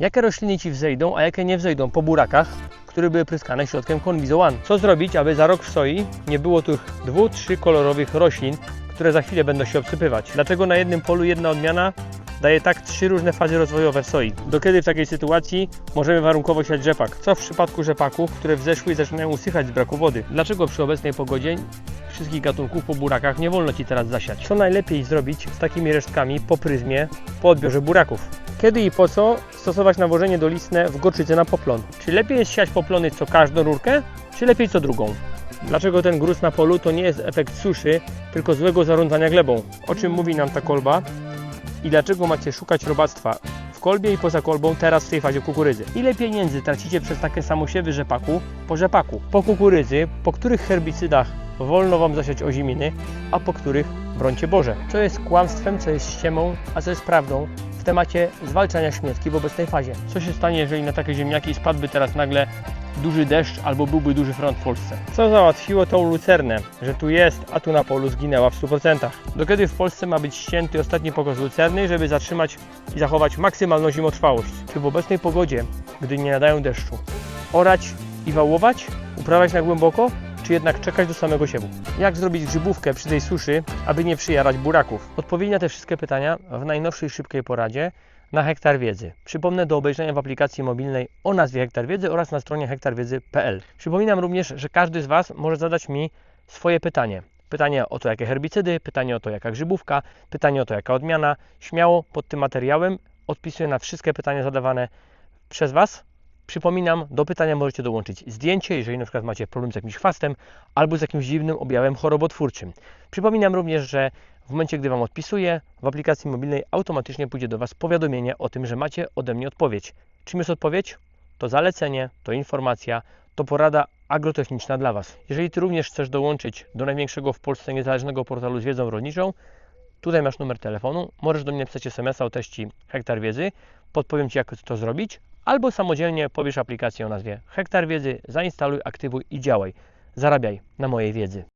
Jakie rośliny Ci wzejdą, a jakie nie wzejdą po burakach, które były pryskane środkiem Conviso One. Co zrobić, aby za rok w soi nie było tych dwu, trzy kolorowych roślin, które za chwilę będą się obsypywać. Dlaczego na jednym polu jedna odmiana daje tak trzy różne fazy rozwojowe soi? Do kiedy w takiej sytuacji możemy warunkowo siać rzepak? Co w przypadku rzepaków, które wzeszły i zaczynają usychać z braku wody? Dlaczego przy obecnej pogodzie wszystkich gatunków po burakach nie wolno Ci teraz zasiać? Co najlepiej zrobić z takimi resztkami po pryzmie, po odbiorze buraków? Kiedy i po co stosować nawożenie dolistne w gorczycy na poplon? Czy lepiej jest siać poplony co każdą rurkę, czy lepiej co drugą? Dlaczego ten gruz na polu to nie jest efekt suszy, tylko złego zarządzania glebą? O czym mówi nam ta kolba? I dlaczego macie szukać robactwa w kolbie i poza kolbą teraz w tej fazie kukurydzy? Ile pieniędzy tracicie przez takie samosiewy rzepaku po rzepaku? Po kukurydzy, po których herbicydach wolno Wam zasiać oziminy, a po których brońcie Boże? Co jest kłamstwem, co jest ściemą, a co jest prawdą temacie zwalczania śmietki w obecnej fazie? Co się stanie, jeżeli na takie ziemniaki spadłby teraz nagle duży deszcz albo byłby duży front w Polsce? Co załatwiło tą lucernę, że tu jest, a tu na polu zginęła w 100%? Do kiedy w Polsce ma być ścięty ostatni pokos lucerny, żeby zatrzymać i zachować maksymalną zimotrwałość? Czy w obecnej pogodzie, gdy nie nadają deszczu, orać i wałować, uprawiać na głęboko, czy jednak czekać do samego siewu? Jak zrobić grzybówkę przy tej suszy, aby nie przyjarać buraków? Odpowiedzi na te wszystkie pytania w najnowszej szybkiej poradzie na Hektar Wiedzy. Przypomnę do obejrzenia w aplikacji mobilnej o nazwie Hektar Wiedzy oraz na stronie hektarwiedzy.pl. Przypominam również, że każdy z Was może zadać mi swoje pytanie. Pytanie o to, jakie herbicydy, pytanie o to, jaka grzybówka, pytanie o to, jaka odmiana. Śmiało pod tym materiałem odpisuję na wszystkie pytania zadawane przez Was. Przypominam, do pytania możecie dołączyć zdjęcie, jeżeli na przykład macie problem z jakimś chwastem albo z jakimś dziwnym objawem chorobotwórczym. Przypominam również, że w momencie, gdy Wam odpisuję, w aplikacji mobilnej automatycznie pójdzie do Was powiadomienie o tym, że macie ode mnie odpowiedź. Czym jest odpowiedź? To zalecenie, to informacja, to porada agrotechniczna dla Was. Jeżeli Ty również chcesz dołączyć do największego w Polsce niezależnego portalu z wiedzą rolniczą, tutaj masz numer telefonu, możesz do mnie napisać SMS-a o treści Hektar Wiedzy, podpowiem Ci jak to zrobić, albo samodzielnie pobierz aplikację o nazwie Hektar Wiedzy, zainstaluj, aktywuj i działaj. Zarabiaj na mojej wiedzy.